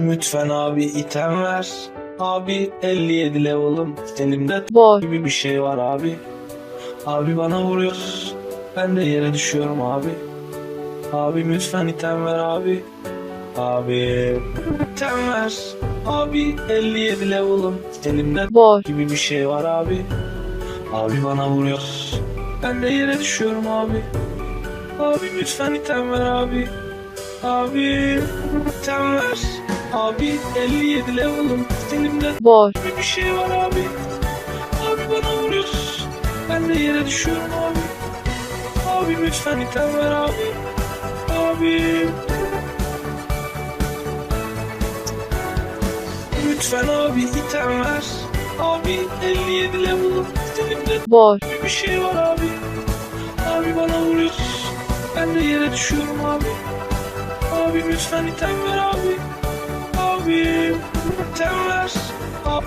Lütfen abi item ver. Abi 57 level'ım. Elimde Boş. gibi bir şey var abi. Abi bana vuruyor. Ben de yere düşüyorum abi. Abi lütfen item ver abi. Abi item ver. Abi 57 level'ım. Elimde Boş. gibi bir şey var abi. Abi bana vuruyor. Ben de yere düşüyorum abi. Abi lütfen item ver abi. Abi item ver. Abi 57 level'ım. Elimde gibi bir şey var abi. Abi bana vuruyor. Ben de yere düşüyorum abi. Abi lütfen item ver abi. Abi. Lütfen abi item ver. Abi 57 level'ım. Elimde gibi bir şey var abi. Abi bana vuruyor. Ben de yere düşüyorum abi. Abi lütfen item ver abi. Abi item ver. Abi.